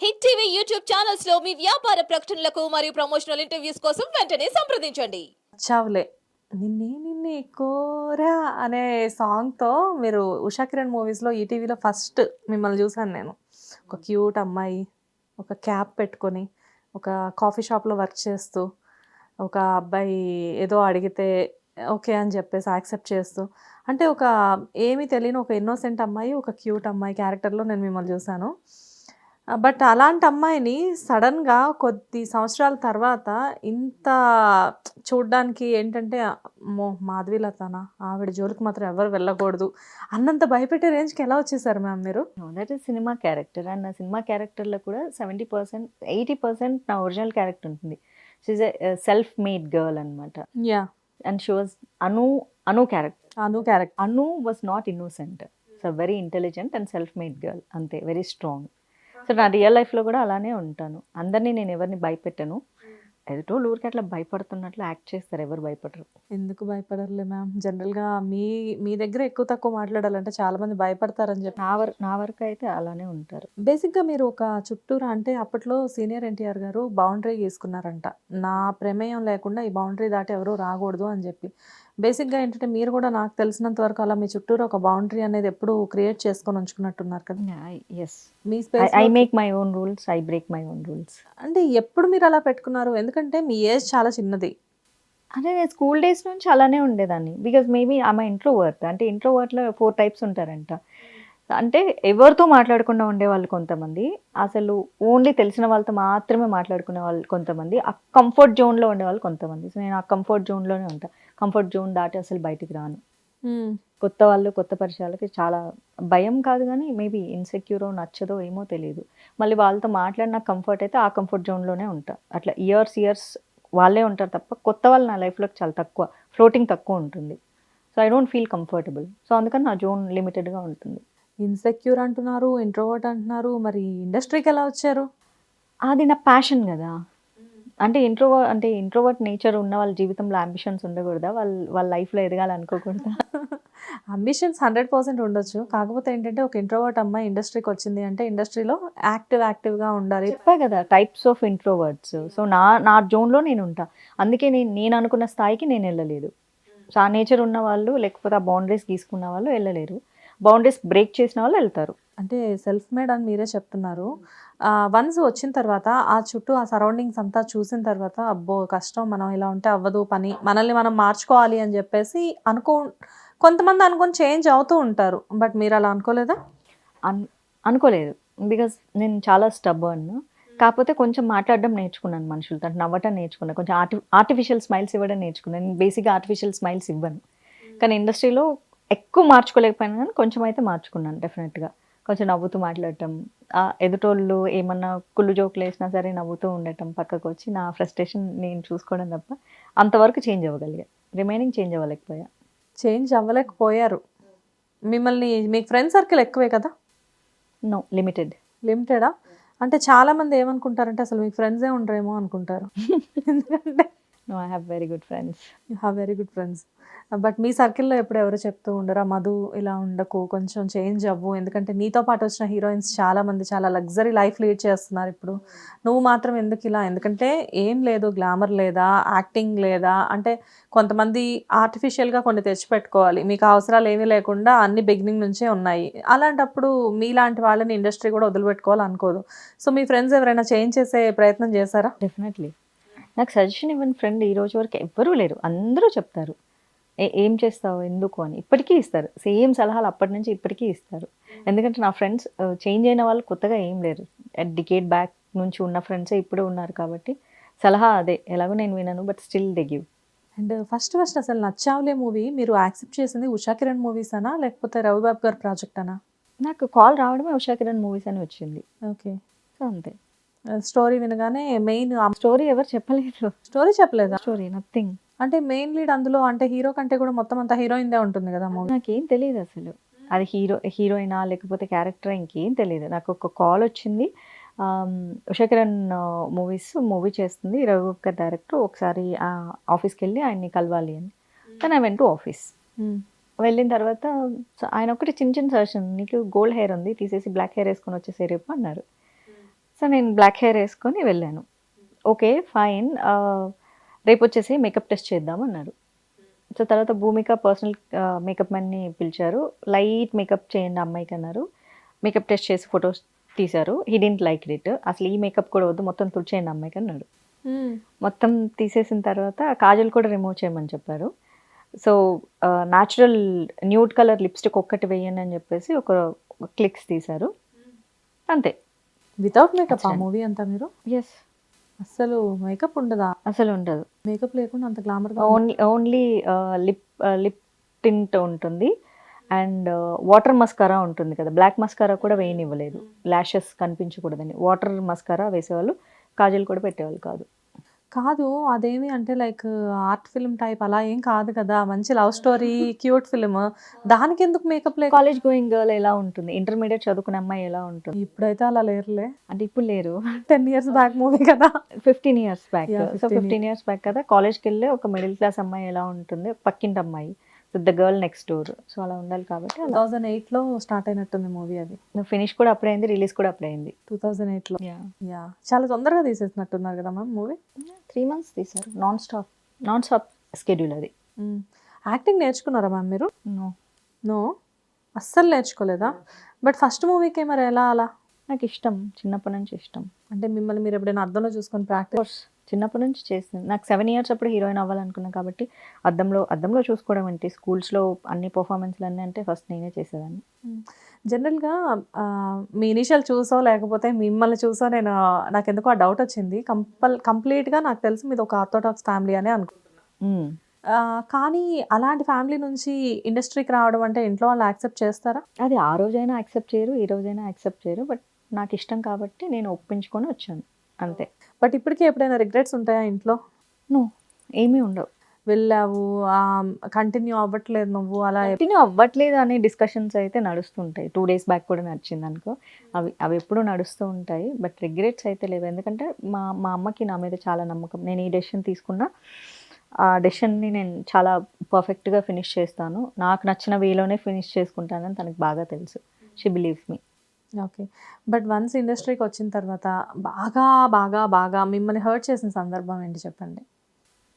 Hit TV YouTube ఛానల్స్లో మీ వ్యాపార ప్రకటనలకు మరియు ప్రమోషనల్ ఇంటర్వ్యూస్ కోసం వెంటనే సంప్రదించండి. చావులే నిన్నే నిన్నే కోరా అనే సాంగ్తో మీరు ఉషా కిరణ్ మూవీస్లో ఈటీవీలో ఫస్ట్ మిమ్మల్ని చూసాను నేను. ఒక క్యూట్ అమ్మాయి ఒక క్యాప్ పెట్టుకొని ఒక కాఫీ షాప్లో వర్క్ చేస్తూ ఒక అబ్బాయి ఏదో అడిగితే ఓకే అని చెప్పేసి యాక్సెప్ట్ చేస్తూ అంటే ఒక ఏమీ తెలియని ఒక ఇన్నోసెంట్ అమ్మాయి ఒక క్యూట్ అమ్మాయి క్యారెక్టర్లో నేను మిమ్మల్ని చూశాను. బట్ అలాంటి అమ్మాయిని సడన్గా కొద్ది సంవత్సరాల తర్వాత ఇంత చూడ్డానికి ఏంటంటే మో మాధవీలతనా? ఆవిడ జోలికి మాత్రం ఎవరు వెళ్ళకూడదు అన్నంత భయపెట్టే రేంజ్కి ఎలా వచ్చేసారు మ్యామ్ మీరు? That is cinema character and నా సినిమా క్యారెక్టర్లో కూడా సెవెంటీ పర్సెంట్ ఎయిటీ పర్సెంట్ నా ఒరిజినల్ క్యారెక్టర్ ఉంటుంది. She's a self made girl అనమాట yeah and she was Anu Anu character Anu character Anu was not innocent so very intelligent and self made girl అంతే very strong so నా real లైఫ్లో కూడా అలానే ఉంటాను. అందరినీ నేను ఎవరిని భయపెట్టను. ఎదుటోళ్ళు ఊరికి అట్లా భయపడుతున్నట్లు యాక్ట్ చేస్తారు ఎవరు భయపడరు. ఎందుకు భయపడరులే మ్యామ్? జనరల్గా మీ మీ దగ్గర ఎక్కువ తక్కువ మాట్లాడాలంటే చాలా మంది భయపడతారని చెప్పి. నా వరకు నా వరకు అయితే అలానే ఉంటారు. బేసిక్గా మీరు ఒక చుట్టూరా అంటే అప్పట్లో సీనియర్ ఎన్టీఆర్ గారు బౌండరీ గీసుకున్నారంట. నా ప్రమేయం లేకుండా ఈ బౌండరీ దాటి ఎవరు రాకూడదు అని చెప్పి. బేసిక్గా ఏంటంటే మీరు కూడా నాకు తెలిసినంత వరకు అలా మీ చుట్టూరు ఒక బౌండరీ అనేది ఎప్పుడు క్రియేట్ చేసుకొని ఉంచుకున్నట్టున్నారు కదా. Yes me I space make my own rules I break my own rules అంటే ఎప్పుడు మీరు అలా పెట్టుకున్నారు? ఎందుకంటే మీ ఏజ్ చాలా చిన్నది. అంటే నేను స్కూల్ డేస్ నుంచి అలానే ఉండేదాన్ని. బికాజ్ మేబీ ఆమె ఇంట్రోవర్ట్ అంటే ఇంట్రోవర్ట్లో ఫోర్ టైప్స్ ఉంటారంట. అంటే ఎవరితో మాట్లాడకుండా ఉండేవాళ్ళు కొంతమంది. అసలు ఓన్లీ తెలిసిన వాళ్ళతో మాత్రమే మాట్లాడుకునే వాళ్ళు కొంతమంది. ఆ కంఫర్ట్ జోన్లో ఉండేవాళ్ళు కొంతమంది. సో నేను ఆ కంఫర్ట్ జోన్లోనే ఉంటా. కంఫర్ట్ జోన్ దాటి అసలు బయటికి రాను. కొత్త వాళ్ళు కొత్త పరిచయాలకి చాలా భయం కాదు కానీ మేబీ ఇన్సెక్యూరో నచ్చదో ఏమో తెలియదు మళ్ళీ వాళ్ళతో మాట్లాడిన కంఫర్ట్ అయితే ఆ కంఫర్ట్ జోన్లోనే ఉంటా. అట్లా ఇయర్స్ ఇయర్స్ వాళ్ళే ఉంటారు తప్ప కొత్త వాళ్ళు నా లైఫ్లోకి చాలా తక్కువ ఫ్లోటింగ్ తక్కువ ఉంటుంది. So I don't feel comfortable so అందుకని నా జోన్ లిమిటెడ్గా ఉంటుంది. ఇన్సెక్యూర్ అంటున్నారు ఇంట్రోవర్ట్ అంటున్నారు మరి ఇండస్ట్రీకి ఎలా వచ్చారు? అది నా ప్యాషన్ కదా. అంటే ఇంట్రోవ అంటే ఇంట్రోవర్ట్ నేచర్ ఉన్న వాళ్ళ జీవితంలో అంబిషన్స్ ఉండకూడదా? వాళ్ళ వాళ్ళ లైఫ్లో ఎదగాలనుకోకూడదా? అంబిషన్స్ హండ్రెడ్ పర్సెంట్ ఉండొచ్చు. కాకపోతే ఏంటంటే ఒక ఇంట్రోవర్ట్ అమ్మాయి ఇండస్ట్రీకి వచ్చింది అంటే ఇండస్ట్రీలో యాక్టివ్ యాక్టివ్గా ఉండాలి. చెప్పా కదా టైప్స్ ఆఫ్ ఇంట్రోవర్డ్స్ సో నా నా జోన్లో నేను ఉంటా. అందుకే నేను నేను అనుకున్న స్థాయికి నేను వెళ్ళలేదు. సో ఆ నేచర్ ఉన్న వాళ్ళు లేకపోతే ఆ బౌండరీస్ గీసుకున్న వాళ్ళు వెళ్ళలేరు. బౌండరీస్ బ్రేక్ చేసిన వాళ్ళు వెళ్తారు. అంటే సెల్ఫ్ మేడ్ అని మీరే చెప్తున్నారు. వన్స్ వచ్చిన తర్వాత ఆ చుట్టూ ఆ సరౌండింగ్స్ అంతా చూసిన తర్వాత అబ్బో కష్టం మనం ఇలా ఉంటే అవ్వదు పని మనల్ని మనం మార్చుకోవాలి అని చెప్పేసి అనుకో కొంతమంది అనుకొని చేంజ్ అవుతూ ఉంటారు. బట్ మీరు అలా అనుకోలేదా? అన్ అనుకోలేదు. బికాజ్ నేను చాలా స్టబ్బర్న్ కాకపోతే కొంచెం మాట్లాడడం నేర్చుకున్నాను మనుషులతో. నవ్వటం నేర్చుకున్నాను కొంచెం ఆర్టి ఆర్టిఫిషియల్ స్మైల్స్ ఇవ్వడం నేర్చుకున్నాను నేను బేసిక్గా ఆర్టిఫిషియల్ స్మైల్స్ ఇవ్వను. కానీ ఇండస్ట్రీలో ఎక్కువ మార్చుకోలేకపోయినా కానీ కొంచెం అయితే మార్చుకున్నాను డెఫినెట్గా కొంచెం నవ్వుతూ మాట్లాడటం. ఆ ఎదుటోళ్ళు ఏమన్నా కుళ్ళు జోకులు వేసినా సరే నవ్వుతూ ఉండటం పక్కకు వచ్చి నా ఫ్రస్ట్రేషన్ నేను చూసుకోవడం తప్ప అంతవరకు చేంజ్ అవ్వగలిగా. రిమైనింగ్ చేంజ్ అవ్వలేకపోయా. చేంజ్ అవ్వలేకపోయారు. మిమ్మల్ని మీకు ఫ్రెండ్ సర్కిల్ ఎక్కువే కదా? No limited. లిమిటెడా? అంటే చాలా మంది ఏమనుకుంటారంటే అసలు మీకు ఫ్రెండ్సే ఉండరేమో అనుకుంటారు. ఎందుకంటే no I have very good friends you have very good friends but మీ సర్కిల్లో ఎప్పుడు ఎవరు చెప్తూ ఉండరా మధు ఇలా ఉండకు కొంచెం చేంజ్ అవ్వు. ఎందుకంటే నీతో పాటు వచ్చిన హీరోయిన్స్ చాలా మంది చాలా లగ్జరీ లైఫ్ లీడ్ చేస్తున్నారు ఇప్పుడు. నువ్వు మాత్రం ఎందుకు ఇలా? ఎందుకంటే ఏం లేదు గ్లామర్ లేదా యాక్టింగ్ లేదా అంటే కొంతమంది ఆర్టిఫిషియల్గా కొన్ని తెచ్చిపెట్టుకోవాలి. మీకు అవసరాలు ఏమీ లేకుండా అన్ని బిగినింగ్ నుంచే ఉన్నాయి. అలాంటప్పుడు మీలాంటి వాళ్ళని ఇండస్ట్రీ కూడా వదిలిపెట్టుకోవాలి అనుకోదు సో మీ ఫ్రెండ్స్ ఎవరైనా చేంజ్ చేసే ప్రయత్నం చేశారా? డెఫినెట్లీ నాకు సజెషన్ ఇవ్వని ఫ్రెండ్ ఈ రోజు వరకు ఎవ్వరూ లేరు. అందరూ చెప్తారు. ఏ ఏం చేస్తావు? ఎందుకు? అని. ఇప్పటికీ ఇస్తారు. సేమ్ సలహాలు అప్పటి నుంచి ఇప్పటికీ ఇస్తారు. ఎందుకంటే నా ఫ్రెండ్స్ చేంజ్ అయిన వాళ్ళు కొత్తగా ఏం లేరు. డికేట్ బ్యాక్ నుంచి ఉన్న ఫ్రెండ్సే ఇప్పుడు ఉన్నారు కాబట్టి సలహా అదే. ఎలాగో నేను వినను but still they give and first first అసలు నచ్చావులే మూవీ. మీరు యాక్సెప్ట్ చేసింది ఉషా కిరణ్ మూవీస్ అనా లేకపోతే రవిబాబు గారి ప్రాజెక్ట్ అనా? నాకు కాల్ రావడమే ఉషా కిరణ్ మూవీస్ అని వచ్చింది. ఓకే. సో అంతే. స్టోరీ వినగానే మెయిన్ స్టోరీ ఎవరు చెప్పలేదు. స్టోరీ చెప్పలేదా? స్టోరీ నథింగ్ అంటే మెయిన్ లీడ్ అందులో అంటే హీరో కంటే కూడా మొత్తం అంతా హీరోయిన్ దే ఉంటుంది కదా మూవీ నాకేం తెలియదు అసలు. అది హీరో హీరోయినా లేకపోతే క్యారెక్టర్ ఇంకేం తెలియదు. నాకు ఒక కాల్ వచ్చింది. Um, Usha Kiran movies movie చేస్తుంది. రఘు గారి డైరెక్టర్ ఒకసారి ఆ ఆఫీస్కి వెళ్ళి ఆయన్ని కలవాలి అని. కానీ ఐ వెంట్ టు ఆఫీస్ వెళ్ళిన తర్వాత ఆయన ఒకటి చిన్న చిన్న సజెషన్ నీకు గోల్డ్ హెయిర్ ఉంది తీసేసి బ్లాక్ హెయిర్ వేసుకొని వచ్చేసే రేపు అన్నారు. సో నేను బ్లాక్ హెయిర్ వేసుకొని వెళ్ళాను. Okay fine. రేపు వచ్చేసి మేకప్ టెస్ట్ చేద్దాం అన్నారు. సో తర్వాత భూమిక పర్సనల్ మేకప్ మ్యాన్ని పిలిచారు. లైట్ మేకప్ చేయండి అమ్మాయికి అన్నారు. మేకప్ టెస్ట్ చేసి ఫొటోస్ తీశారు. హీ డింట్ లైక్ ఇట్ అసలు ఈ మేకప్ కూడా వద్దు మొత్తం తుడిచేయండి అమ్మాయికి అన్నాడు. మొత్తం తీసేసిన తర్వాత కాజల్ కూడా రిమూవ్ చేయమని చెప్పారు. So natural nude colour lipstick ఒక్కటి వేయండి అని చెప్పేసి ఒక క్లిక్స్ తీశారు. అంతే. వితౌట్ మేకప్ ఆ. మూవీ అంతా మీరు? ఎస్ అసలు మేకప్ ఉండదా? అసలు ఉండదు. మేకప్ లేకుండా అంత glamour only only lip lip tint ఉంటుంది. అండ్ వాటర్ మస్కారా ఉంటుంది కదా. బ్లాక్ మస్కారా కూడా వేయనివ్వలేదు. ల్యాషెస్ కనిపించకూడదని. వాటర్ మస్కారా వేసేవాళ్ళు కాజల్ కూడా పెట్టేవాళ్ళు కాదు. కాదు అదేమి అంటే లైక్ ఆర్ట్ ఫిల్మ్ టైప్ అలా ఏం కాదు కదా. మంచి లవ్ స్టోరీ క్యూట్ ఫిల్మ్. దానికి ఎందుకు మేకప్ లేక కాలేజ్ గోయింగ్ గర్ల్ ఎలా ఉంటుంది? ఇంటర్మీడియట్ చదువుకునే అమ్మాయి ఎలా ఉంటుంది? ఇప్పుడైతే అలా లేరులే. అంటే ఇప్పుడు లేరు. టెన్ ఇయర్స్ బ్యాక్ మూవీ కదా. Fifteen years back. So 15 fifteen years. Back కదా. కాలేజ్కి వెళ్ళి ఒక మిడిల్ క్లాస్ అమ్మాయి ఎలా ఉంటుంది? పక్కింటి అమ్మాయి. The girl next door so అలా ఉండాలి కాబట్టి టూ థౌజండ్ ఎయిట్లో స్టార్ట్ అయినట్టుంది మూవీ అది. ఫినిష్ కూడా అప్పుడే అయింది రిలీజ్ కూడా అప్పుడే అయింది టూ థౌజండ్ ఎయిట్లో యా చాలా తొందరగా తీసేసినట్టున్నారు కదా మ్యామ్ మూవీ త్రీ మంత్స్ తీశారు. Non stop non stop schedule అది యాక్టింగ్ నేర్చుకున్నారా మ్యామ్ మీరు? నో నో అస్సలు నేర్చుకోలేదా? బట్ ఫస్ట్ మూవీకి మరి ఎలా అలా? నాకు ఇష్టం. చిన్నప్పటి నుంచి ఇష్టం. అంటే మిమ్మల్ని మీరు ఎప్పుడైనా అర్థంలో చూసుకొని ప్రాక్టీస్ చిన్నప్పటి నుంచి చేసింది. నాకు సెవెన్ ఇయర్స్ అప్పుడు హీరోయిన్ అవ్వాలనుకున్నా కాబట్టి అద్దంలో అద్దంలో చూసుకోవడం ఏంటి స్కూల్స్లో అన్ని పర్ఫార్మెన్స్లు అన్నీ అంటే ఫస్ట్ నేనే చేసేదాన్ని. జనరల్గా ఆ, మీ ఇనిషియల్ చూసో లేకపోతే మిమ్మల్ని చూసో నేను నాకు ఎందుకో ఆ డౌట్ వచ్చింది. కంపల్ కంప్లీట్గా నాకు తెలిసి మీది ఒక ఆర్థోడాక్స్ ఫ్యామిలీ అని అనుకుంటున్నాను. ఆ, కానీ అలాంటి ఫ్యామిలీ నుంచి ఇండస్ట్రీకి రావడం అంటే ఇంట్లో వాళ్ళు యాక్సెప్ట్ చేస్తారా? అది ఆ రోజైనా యాక్సెప్ట్ చేయరు ఈ రోజైనా యాక్సెప్ట్ చేయరు. బట్ నాకు ఇష్టం కాబట్టి నేను ఒప్పించుకొని వచ్చాను. అంతే. బట్ ఇప్పటికీ ఎప్పుడైనా రిగ్రెట్స్ ఉంటాయా ఇంట్లో? నో ఏమీ ఉండవు. వెళ్ళావు కంటిన్యూ అవ్వట్లేదు నువ్వు అలా కంటిన్యూ అవ్వట్లేదు అనే డిస్కషన్స్ అయితే నడుస్తుంటాయి. టూ డేస్ బ్యాక్ కూడా నడిచింది అనుకో. అవి అవి ఎప్పుడూ నడుస్తూ ఉంటాయి. బట్ రిగ్రెట్స్ అయితే లేవు. ఎందుకంటే మా మా అమ్మకి నా మీద చాలా నమ్మకం. నేను ఈ డెసిషన్ తీసుకున్నా ఆ డెసిషన్ని నేను చాలా పర్ఫెక్ట్గా ఫినిష్ చేస్తాను. నాకు నచ్చిన వేలోనే ఫినిష్ చేసుకుంటానని తనకు బాగా తెలుసు. She believes me okay. But once ఇండస్ట్రీకి వచ్చిన తర్వాత బాగా బాగా బాగా మిమ్మల్ని హర్ట్ చేసిన సందర్భం ఏంటి చెప్పండి?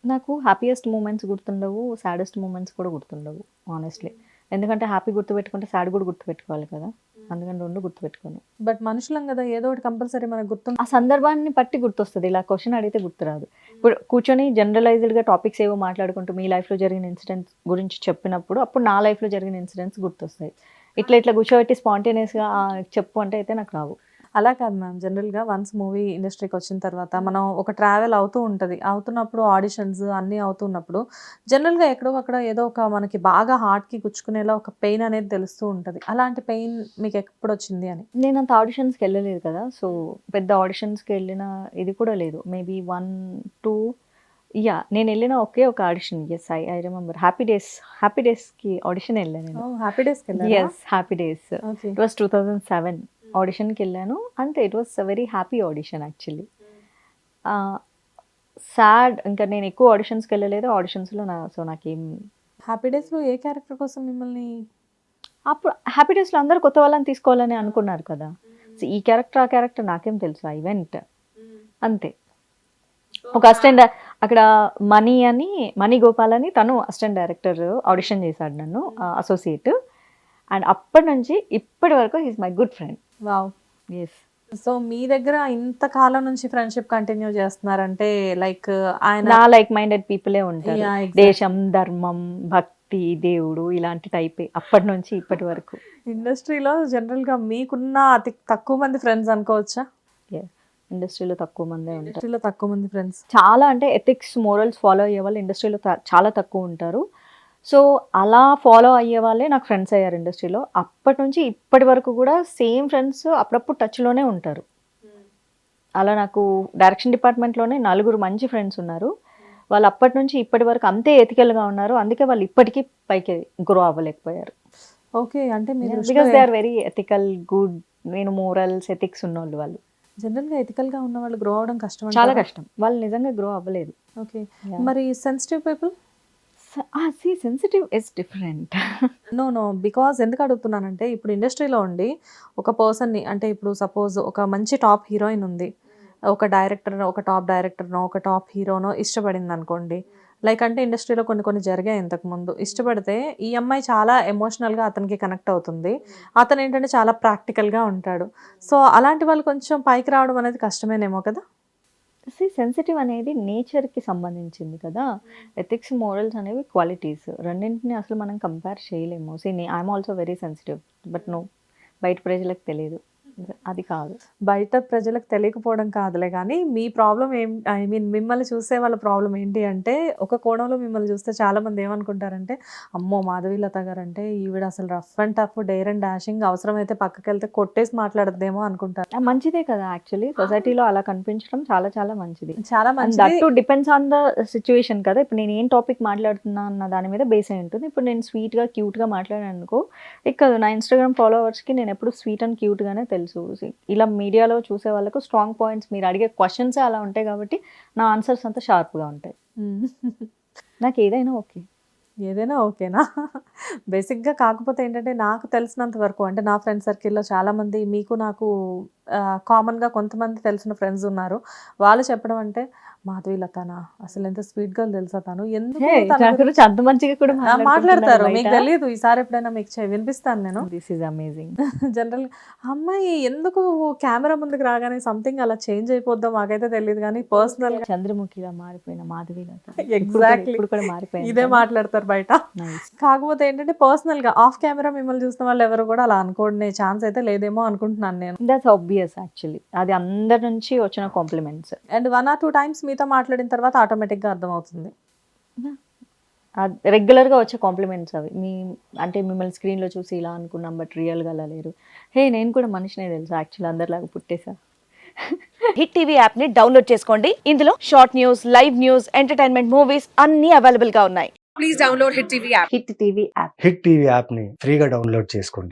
నాకు హ్యాపీయెస్ట్ మూమెంట్స్ గుర్తుండవు సాడెస్ట్ మూమెంట్స్ కూడా గుర్తుండవు ఆనెస్ట్లీ ఎందుకంటే హ్యాపీ గుర్తుపెట్టుకుంటే సాడ్ కూడా గుర్తుపెట్టుకోవాలి కదా. అందుకని రెండు గుర్తుపెట్టుకోను. బట్ మనుషులం కదా ఏదో ఒకటి కంపల్సరీ మనకు గుర్తు ఆ సందర్భాన్ని బట్టి గుర్తొస్తుంది. ఇలా క్వశ్చన్ అడిగితే గుర్తురాదు. ఇప్పుడు కూర్చొని జనరలైజ్డ్గా టాపిక్స్ ఏవో మాట్లాడుకుంటూ మీ లైఫ్లో జరిగిన ఇన్సిడెంట్స్ గురించి చెప్పినప్పుడు అప్పుడు నా లైఫ్లో జరిగిన ఇన్సిడెంట్స్ గుర్తొస్తాయి. ఇట్లా ఇట్లా కూర్చోబెట్టి స్పాంటేనియస్గా చెప్పు అంటే అయితే నాకు రావు. అలా కాదు మ్యామ్. జనరల్గా వన్స్ మూవీ ఇండస్ట్రీకి వచ్చిన తర్వాత మనం ఒక ట్రావెల్ అవుతూ ఉంటుంది. అవుతున్నప్పుడు ఆడిషన్స్ అన్నీ అవుతున్నప్పుడు జనరల్గా ఎక్కడో అక్కడ ఏదో ఒక మనకి బాగా హార్ట్కి గుచ్చుకునేలా ఒక పెయిన్ అనేది తెలుస్తూ ఉంటుంది. అలాంటి పెయిన్ మీకు ఎప్పుడు వచ్చింది అని? నేను అంత ఆడిషన్స్కి వెళ్ళలేదు కదా. సో పెద్ద ఆడిషన్స్కి వెళ్ళిన ఇది కూడా లేదు. మేబీ వన్ టూ యా నేను వెళ్ళిన ఒకే ఒక audition yes I I remember happy days happy డేస్కి ఆడిషన్ వెళ్ళాను నేను. హ్యాపీ డేస్కి వెళ్ళారా? Yes happy days it was two thousand seven ఆడిషన్కి వెళ్ళాను. అంతే it was very happy audition actually sad ఇంకా నేను ఎక్కువ ఆడిషన్స్కి వెళ్ళలేదు. ఆడిషన్స్లో నా సో నాకేం హ్యాపీ డేస్లో ఏ క్యారెక్టర్ కోసం మిమ్మల్ని అప్పుడు హ్యాపీ డేస్లో అందరూ కొత్త వాళ్ళని తీసుకోవాలని అనుకున్నారు కదా. సో ఈ క్యారెక్టర్ ఆ క్యారెక్టర్ నాకేం తెలుసు ఆ ఈవెంట్ అంతే. ఒక అసిస్టెంట్ అక్కడ మనీ అని మణి గోపాల్ అని తను అసిస్టెంట్ డైరెక్టర్ ఆడిషన్ చేశాడు నన్ను అసోసియేట్. అండ్ అప్పటి నుంచి ఇప్పటి వరకు is my good friend. Wow. Yes so మీ దగ్గర ఇంత కాలం నుంచి ఫ్రెండ్షిప్ కంటిన్యూ చేస్తున్నారంటే లైక్ ఆయన నా లైక్ మైండెడ్ పీపులే ఉంటారు. దేశం ధర్మం భక్తి దేవుడు ఇలాంటి టైపే. అప్పటి నుంచి ఇప్పటి వరకు. ఇండస్ట్రీలో జనరల్గా మీకున్న అతి తక్కువ మంది ఫ్రెండ్స్ అనుకోవచ్చా? ఇండస్ట్రీలో తక్కువ మందే ఉంటారు. ఇండస్ట్రీలో తక్కువ మంది ఫ్రెండ్స్ చాలా అంటే ఎథిక్స్ మోరల్స్ ఫాలో అయ్యే వాళ్ళు ఇండస్ట్రీలో చాలా తక్కువ ఉంటారు. సో అలా ఫాలో అయ్యే వాళ్ళే నాకు ఫ్రెండ్స్ అయ్యారు ఇండస్ట్రీలో. అప్పటి నుంచి ఇప్పటి వరకు కూడా సేమ్ ఫ్రెండ్స్ అప్పుడప్పుడు టచ్లోనే ఉంటారు. అలా నాకు డైరెక్షన్ డిపార్ట్మెంట్లోనే నలుగురు మంచి ఫ్రెండ్స్ ఉన్నారు. వాళ్ళు అప్పటి నుంచి ఇప్పటి వరకు అంతే ఎథికల్గా ఉన్నారు. అందుకే వాళ్ళు ఇప్పటికీ పైకి గ్రో అవ్వలేకపోయారు. ఓకే అంటే మీరు because they are very ethical good నేను మోరల్స్ ఎథిక్స్ ఉన్నోళ్ళు వాళ్ళు. జనరల్గా ఎథికల్గా ఉన్న వాళ్ళు గ్రో అవడం కష్టం చాలా కష్టం. వాళ్ళు నిజంగా గ్రో అవ్వలేదు. ఓకే. మరి sensitive people see sensitive is different no no because ఎందుకు అడుగుతున్నానంటే ఇప్పుడు ఇండస్ట్రీలో ఉండి ఒక పర్సన్ని అంటే ఇప్పుడు సపోజ్ ఒక మంచి టాప్ హీరోయిన్ ఉంది. ఒక డైరెక్టర్ ఒక టాప్ డైరెక్టర్నో ఒక టాప్ హీరోనో ఇష్టపడింది అనుకోండి లైక్ అంటే ఇండస్ట్రీలో కొన్ని కొన్ని జరిగాయి ఇంతకుముందు. ఇష్టపడితే ఈ అమ్మాయి చాలా ఎమోషనల్గా అతనికి కనెక్ట్ అవుతుంది. అతను ఏంటంటే చాలా ప్రాక్టికల్గా ఉంటాడు. సో అలాంటి వాళ్ళు కొంచెం పైకి రావడం అనేది కష్టమేనేమో కదా? సి సెన్సిటివ్ అనేది నేచర్కి సంబంధించింది కదా. ఎథిక్స్ మోరల్స్ అనేవి క్వాలిటీస్ రెండింటిని అసలు మనం కంపేర్ చేయలేము. See I'm also very sensitive but no బయట ప్రజలకు తెలియదు. అది కాదు. బయట ప్రజలకు తెలియకపోవడం కాదులే కానీ మీ ప్రాబ్లం ఏం ఐ మీన్ మిమ్మల్ని చూసే వాళ్ళ ప్రాబ్లం ఏంటి అంటే ఒక కోణంలో మిమ్మల్ని చూస్తే చాలా మంది ఏమనుకుంటారంటే అమ్మో మాధవీలత గారు అంటే ఈవిడ అసలు rough and tough dare and dashing అవసరమైతే పక్కకి వెళ్తే కొట్టేసి మాట్లాడద్దేమో అనుకుంటారు. మంచిదే కదా యాక్చువల్లీ. సొసైటీలో అలా కనిపించడం చాలా చాలా మంచిది. చాలా అండ్ దట్ మంచి to depends on the situation కదా. ఇప్పుడు నేను ఏం టాపిక్ మాట్లాడుతున్నా అన్న దాని మీద బేస్ అయి ఉంటుంది. ఇప్పుడు నేను స్వీట్గా క్యూట్గా మాట్లాడాను అనుకో ఇక్కడ నా ఇన్స్టాగ్రామ్ ఫాలోవర్స్కి నేను ఎప్పుడు స్వీట్ అండ్ క్యూట్గానే తెలుసు ఇలా మీడియాలో చూసే వాళ్ళకు స్ట్రాంగ్ పాయింట్స్ మీరు అడిగే క్వశ్చన్స్ అలా ఉంటాయి కాబట్టి నా ఆన్సర్స్ అంతా షార్ప్గా ఉంటాయి. నాకు ఏదైనా ఓకే. ఏదైనా ఓకేనా? బేసిక్గా కాకపోతే ఏంటంటే నాకు తెలిసినంత వరకు అంటే నా ఫ్రెండ్ సర్కిల్లో చాలామంది మీకు నాకు కామన్గా కొంతమంది తెలిసిన ఫ్రెండ్స్ ఉన్నారు. వాళ్ళు చెప్పడం అంటే మాధవి లతానా అసలు ఎంత స్వీట్ గర్ల్ తెలుసా తను? ఎందుకు అంత మంచిగా కూడా మాట్లాడతారు. మీకు తెలియదు ఈసారి ఎప్పుడైనా మీకు వినిపిస్తాను నేను. దిస్ ఈజ్ అమేజింగ్ జనరల్ అమ్మాయి ఎందుకు కెమెరా ముందుకు రాగానే సంథింగ్ అలా చేంజ్ అయిపోద్దో మాకైతే తెలియదు కానీ పర్సనల్గా చంద్రముఖిగా మారిపోయిన మాధవి. ఇప్పుడు కూడా మారిపోయింది. ఇదే మాట్లాడతారు బయట. కాకపోతే ఏంటంటే పర్సనల్గా ఆఫ్ కెమెరా మిమ్మల్ని చూసిన వాళ్ళు ఎవరు కూడా అలా అనుకోనే ఛాన్స్ అయితే లేదేమో అనుకుంటున్నాను నేను. దట్స్ ఆబ్వియస్ యాక్చువల్లీ అది అందరి నుంచి వచ్చిన compliments and one or two times మీతో మాట్లాడిన తర్వాత ఆటోమేటిక్గా అర్థమవుతుంది రెగ్యులర్గా వచ్చే కాంప్లిమెంట్స్ అవి. మీ అంటే మిమ్మల్ని స్క్రీన్లో చూసి ఇలా అనుకున్నాం బట్ రియల్గా అలా లేరు. హే నేను కూడా మనిషినే తెలుసు? యాక్చువల్లీ అందరిలాగా పుట్టేసా. హిట్ టీవీ యాప్ని డౌన్లోడ్ చేసుకోండి. ఇందులో short news live news entertainment movies అన్ని అవైలబుల్గా ఉన్నాయి hit TV app. Hit TV యాప్ని ఫ్రీగా డౌన్లోడ్ చేసుకోండి.